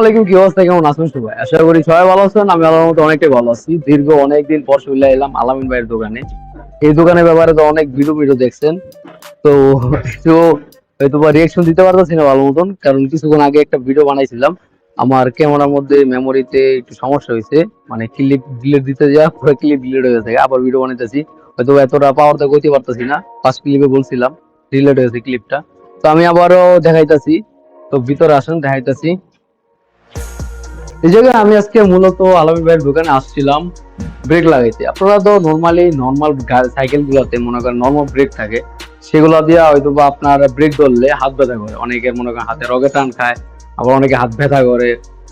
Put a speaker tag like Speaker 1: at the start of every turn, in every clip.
Speaker 1: আলাইকুম, কি অবস্থা? কেমন আছেন সবাই? আশা করি সবাই ভালো আছেন, আমি আল্লাহর মতো অনেকটাই ভালো আছি। দীর্ঘ পর চলে এলাম আলামিন ভাইয়ের দোকানে। এই দোকানের ব্যাপারে তো অনেক ভিডিও ভিডিও দেখছেন। তো হয়তো বা রিয়েকশন দিতে পারতেছি না ভালো মতন, কারণ কিছুক্ষণ আগে একটা ভিডিও বানাইছিলাম। আমার ক্যামেরার মধ্যে মেমোরিতে একটু সমস্যা হয়েছে। মানে ক্লিপ ডিলিট দিতে পুরো ক্লিপ ডিলিট হয়ে আবার ভিডিও বানাইতেছি। হয়তো এতটা পাওয়ার তো করতে পারতেছি না। ফার্স্ট ক্লিপে বলছিলাম ডিলিট হয়েছে ক্লিপটা তো আমি আবারও দেখাইতাছি। তো ভিতরে আসেন, দেখাইতাছি। এই জায়গায় আমি আজকে মূলত আলমী ভাইয়ের দোকানে আসছিলাম ব্রেক লাগাইতে। আপনারা তো নর্মালি নর্মাল মনে করেন নর্মাল ব্রেক থাকে, সেগুলো দিয়ে হয়তো বা আপনার ব্রেক ধরলে হাত ব্যথা করে। অনেকের মনে করেন হাতে রগে টান খায়, আবার অনেকে হাত ব্যথা করে,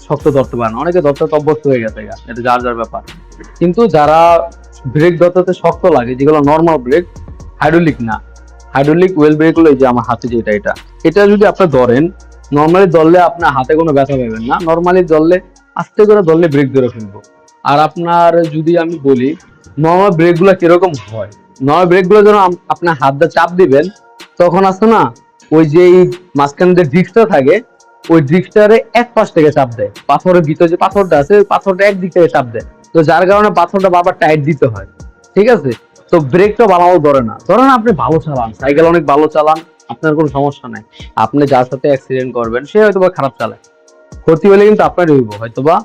Speaker 1: শক্ত ধরতে পারে না। অনেকে ধরতে অভ্যস্ত হয়ে গেছে এটা যার যার ব্যাপার। কিন্তু যারা ব্রেক ধরতে শক্ত লাগে, যেগুলো নর্মাল ব্রেক হাইড্রোলিক না। হাইড্রোলিক ওয়েল ব্রেক হলো যে আমার হাতে যেটা, এটা। এটা যদি আপনি ধরেন নর্মালি ধরলে আপনার হাতে কোনো ব্যথা পাবেন না। নর্মালি ধরলে আস্তে করে ধরলে ব্রেক ধরে ফেলব। আর আপনার যদি আমি বলি নর্মাল ব্রেকগুলো কীরকম হয়? নর্মাল ব্রেকগুলো যখন আপনার হাত দিয়ে চাপ দিবেন, তখন আসে না, ওই যে মাঝখানে যে ডিস্কটা থাকে, ওই ডিস্কটারে এক পাশ থেকে চাপ দেয়। পাথরের ভিতরে যে পাথরটা আছে, ওই পাথরটা একদিক থেকে চাপ দেয়। তো যার কারণে পাথরটা বারবার টাইট দিতে হয়। ঠিক আছে? তো ব্রেকটা ভালো ধরে না। ধরেন আপনি ভালো চালান সাইকেল অনেক ভালো চালান, আপনার কোনো সমস্যা নাই। আপনি যার সাথে অ্যাক্সিডেন্ট করবেন, সে হয়তো বা খারাপ চালায়। ক্ষতি হলে কিন্তু আপনার হইব হয়তো বা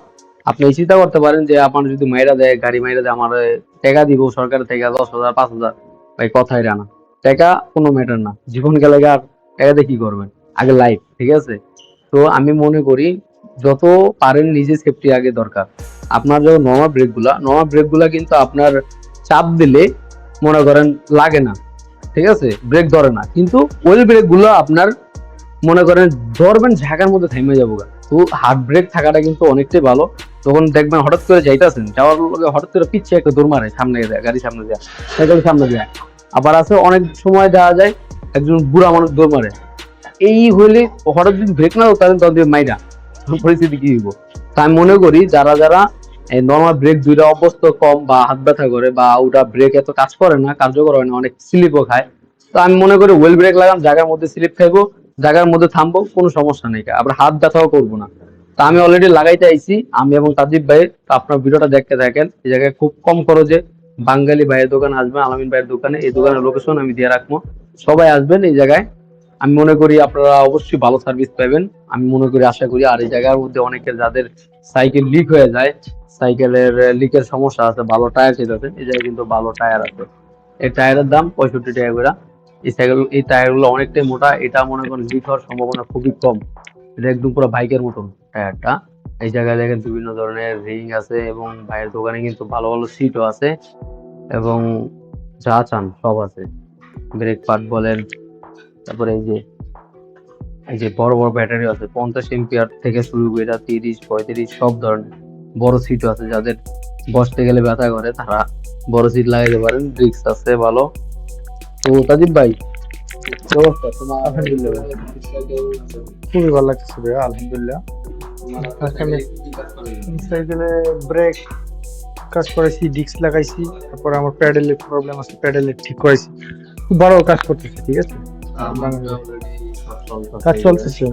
Speaker 1: আপনি এই চিন্তা করতে পারেন যে আপনার যদি মাইরা দেয়, গাড়ি মাইরা দেয়, আমার টাকা দিব সরকার থেকে দশ হাজার, পাঁচ হাজার, ভাই, কথাই রানা। টাকা কোনো ম্যাটার না। জীবন গেলে আর টাকা দিয়ে কি করবেন? আগে লাইফ ঠিক আছে? তো আমি মনে করি, যত পারেন নিজে সেফটি আগে দরকার। আপনার যখন নর্মাল ব্রেকগুলা নর্মাল ব্রেকগুলা কিন্তু আপনার চাপ দিলে, মনে করেন, লাগে না। ঠিক আছে? ব্রেক ধরে না। কিন্তু ওই ব্রেকগুলো আপনার, মনে করেন, ধরবেন, ঝাঁকার মধ্যে থেমে যাব গা। তো হার্ড ব্রেক থাকাটা কিন্তু অনেকটাই ভালো। তখন দেখবেন হঠাৎ করে যাইতেছেন যাওয়ার লগে হঠাৎ করে পিছিয়ে একটা দৌড় মারে সামনে দেয় গাড়ি সামনে যায় সামনে যায় আবার আছে অনেক সময় দেখা যায় একজন বুড়া মানুষ দৌড় মারে। এই হইলে হঠাৎ যদি ব্রেক না তাহলে তখন দিয়ে মাইরা পরিস্থিতি কি হইব? তা আমি মনে করি যারা যারা নর্মাল ব্রেক দুইটা অবস্থ কম বা হাত ব্যথা করে বা ওটা ব্রেক এত কাজ করে না কার্যকর হয় না অনেক স্লিপও খায় তো আমি মনে করি ওয়েল ব্রেক লাগাম জায়গার মধ্যে স্লিপ খাইবো। জায়গার মধ্যে থামবো, কোনো সমস্যা নেই। আবার হাত ব্যথাও করব না। তা আমি অলরেডি লাগাইতে আইছি। আমি এবং তাজিব ভাই আপনার ভিডিওটা দেখতে থাকেন। এই জায়গায় খুব কম খরচে বাঙালি ভাইয়ের দোকানে আসবেন আলামিন ভাইয়ের দোকানে। এই দোকানের লোকেশন আমি দিয়ে রাখব। সবাই আসবেন এই জায়গায়। আমি মনে করি আপনারা অবশ্যই ভালো সার্ভিস পাবেন। আমি মনে করি, আশা করি আর এই জায়গার মধ্যে অনেকের যাদের সাইকেল লিক হয়ে যায় সাইকেলের লিকের সমস্যা আছে, ভালো টায়ার চেয়ে এই জায়গায় কিন্তু ভালো টায়ার আছে। এই টায়ারের দাম পঁয়ষট্টি টাকা করে। এই সাইকেল এই টায়ারগুলো অনেকটাই মোটা, এটা মনে করেন লিক হওয়ার সম্ভাবনা খুবই কম। এটা একদম পুরো বাইকের মতন টায়ারটা। এই জায়গায় দেখেন বিভিন্ন ধরনের রিং আছে এবং ভাইয়ের দোকানে কিন্তু ভালো ভালো সিটও আছে এবং যা চান সব আছে। ব্রেক পার্ট বলেন, তারপরে এই যে এই যে বড় বড় ব্যাটারি আছে, পঞ্চাশ এম্পিয়ার থেকে শুরু করে এটা তিরিশ, পঁয়ত্রিশ, সব ধরনের বড় সিটও আছে। যাদের বসতে গেলে ব্যথা করে তারা বড় সিট লাগাইতে পারেন। রিক্স আছে ভালো। তো তাজিব ভাই অবস্থা
Speaker 2: আলহামদুলিল্লাহ। খুবই ভালো লাগতেছে ভাইয়া আলহামদুলিল্লাহ। সাইকেলে ব্রেক কাজ করেছি ডিস্ক লাগাইছি তারপর আমার প্যাডেলের প্রবলেম আছে প্যাডেলের ঠিক করেছি খুব ভালো কাজ করতেছে ঠিক আছে? কাজ চলতেছে।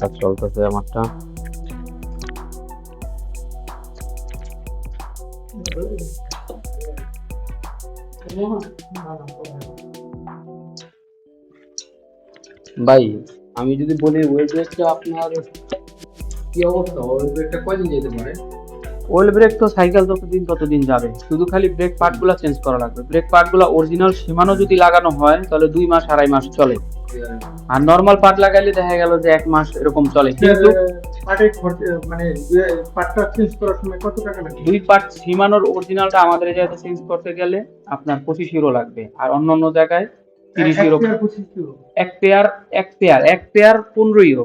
Speaker 1: কাজ চলতেছে আমারটা। ভাই, আমি যদি বলি ব্রেকটা আপনার কি অবস্থা? ব্রেকটা কয়দিন যেতে পারে?
Speaker 3: ওয়েল ব্রেক তো সাইকেল যতদিন ততদিন যাবে। শুধু খালি ব্রেক পার্টগুলো চেঞ্জ করা লাগবে। ব্রেক পার্টগুলো অরিজিনাল সীমানো যদি লাগানো হয়, তাহলে দুই মাস, আড়াই মাস চলে। আর নর্মাল পার্ট লাগাইলে দেখা গেল যে এক মাস এরকম চলে। কিন্তু
Speaker 2: মানে পার্টটা চেঞ্জ করার সময় কত টাকা লাগে
Speaker 3: দুই পার্ট সীমানোর অরিজিনালটা আমাদের জায়গাতে চেঞ্জ করতে গেলে আপনার পঁচিশ ইউরো লাগবে। আর অন্য অন্য জায়গায় তিরিশ ইউরো এক পেয়ার এক পেয়ার এক পেয়ার পনেরো ইউরো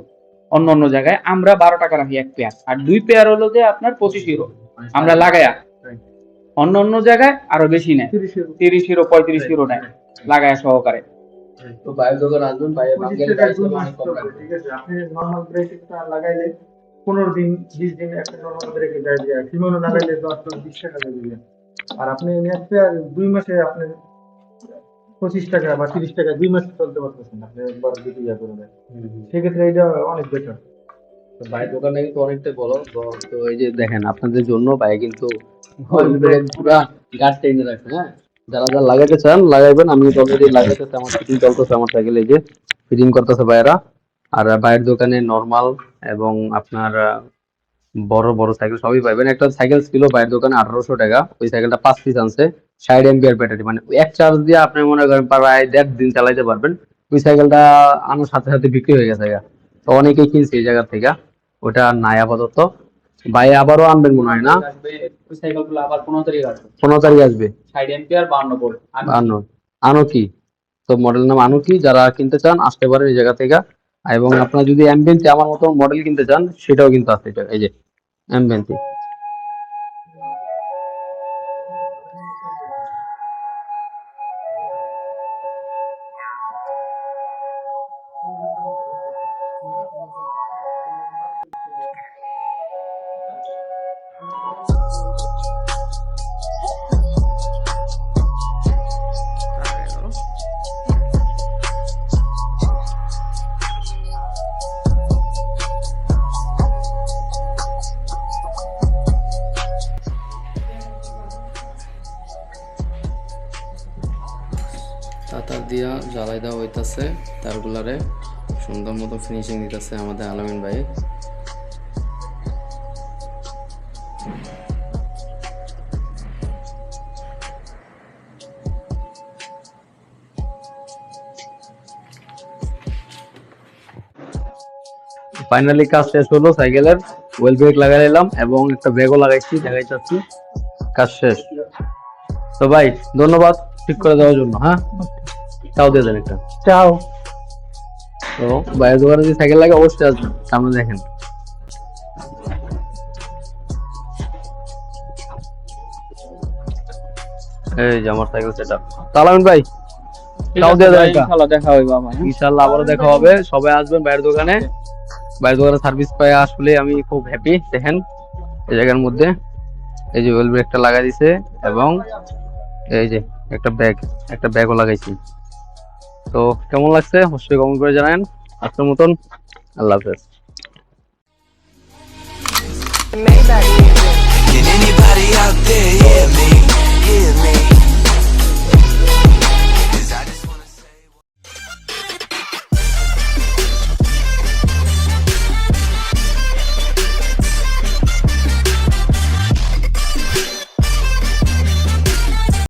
Speaker 3: অন্য অন্য জায়গায় আমরা বারো টাকা রাখি এক পেয়ার আর দুই পেয়ার হলো যে আপনার পঁচিশ ইউরো আমরা লাগায়া। অন্য অন্য জায়গায় আরও বেশি নেয়। তিরিশ ইউরো পঁয়ত্রিশ ইউরো নেয়। লাগায়া সহকারে।
Speaker 1: তো ভাইয়ের দোকান আসবেন ভাইয়ের বাঙালি।
Speaker 2: ঠিক আছে? আপনি নর্মাল লাগাইলে পনেরো দিন বিশ দিন একটা নর্মাল ব্রেকে যায় ফিমোনো লাগাইলে দশ দশ বিশ টাকা যায়। আর আপনি দুই মাসে আপনি পঁচিশ টাকা বা তিরিশ টাকা দুই মাস চলতে পারতেছেন আপনি একবার যদি ইয়া করে দেন। সেক্ষেত্রে এটা অনেক বেটার
Speaker 1: ভাইয়ের দোকানে কিন্তু অনেকটাই বড় তো তো এই যে দেখেন আপনাদের জন্য ভাই কিন্তু পুরা গাছ টেনে রাখছে হ্যাঁ? যারা যারা লাগাইতে চান, লাগাইবেন। আমি অলরেডি লাগাইতেছি আমার ফিটিং চলতেছে, আমার সাইকেলে যে ফিটিং করতেছে ভাইয়েরা। আর ভাইয়ের দোকানে নর্মাল এবং আপনার বড় বড় সাইকেল সবই পাইবেন। একটা সাইকেল ছিল বাইরের দোকানে আঠারোশো টাকা, ওই সাইকেলটা পাঁচ পিস আনছে, ষাট এমপিআর ব্যাটারি মানে এক চার্জ দিয়ে আপনি মনে করেন প্রায় দেড় দিন চালাইতে পারবেন। ওই সাইকেলটা আনার সাথে সাথে বিক্রি হয়ে গেছে তো অনেকেই কিনছে এই জায়গা থেকে, ওটা নাই আপাতত। ভাই আবারও আনবেন মনে হয় না?
Speaker 3: সাইকেলগুলো আবার পনেরো তারিখ আসবে।
Speaker 1: পনেরো তারিখ আসবে?
Speaker 3: ষাট এম্পিয়ার বান্ন ভোল্ট আমি
Speaker 1: আনো আনো কি তো মডেল নাম আনো কি যারা কিনতে চান আসতে পারেন এই জায়গা থেকে। এবং আপনার যদি অ্যাম্বিয়েন্সি আমার মতো মডেল কিনতে চান সেটাও কিন্তু আসতে চান এই যে অ্যাম্বিয়েন্সি
Speaker 4: তাতার দিয়া জ্বালাই দেওয়া হইতাছে, তারগুলারে সুন্দর মতো ফিনিশিং দিতেছে আমাদের আলামিন ভাই।
Speaker 1: ফাইনালি কাজ শেষ হলো, সাইকেলের ওয়েল ব্রেক লাগাই নিলাম এবং একটা ব্যাগও লাগাইছি, দেখাইতেছি। কাজ শেষ। তো ভাই, ধন্যবাদ, ঠিক করে দেওয়ার জন্য হ্যাঁ? তাও দিয়ে দেন একটা।
Speaker 2: চাও।
Speaker 1: তো ভাইয়ের দোকানে যদি সাইকেল লাগে অবশ্যই আসবেন সামনে দেখেন। এই যে আমার সাইকেল সেটা তালামিন ভাই
Speaker 3: আছে
Speaker 1: দিয়ে দেন একটা।
Speaker 3: ইনশাল্লাহ দেখা হবে বাবা
Speaker 1: ইনশাল্লাহ আবারও দেখা হবে। সবাই আসবেন বাইরের দোকানে। বাইরের দোকানে সার্ভিস পাই আসলে আমি খুব হ্যাপি দেখেন। এই জায়গার মধ্যে। এই যে ওয়েল ব্রেকটা লাগাই দিছে এবং এই যে একটা ব্যাগ একটা ব্যাগও লাগাইছি। তো কেমন লাগছে? অবশ্যই কমেন্ট করে জানান আজকের মতন আল্লাহ হাফেজ?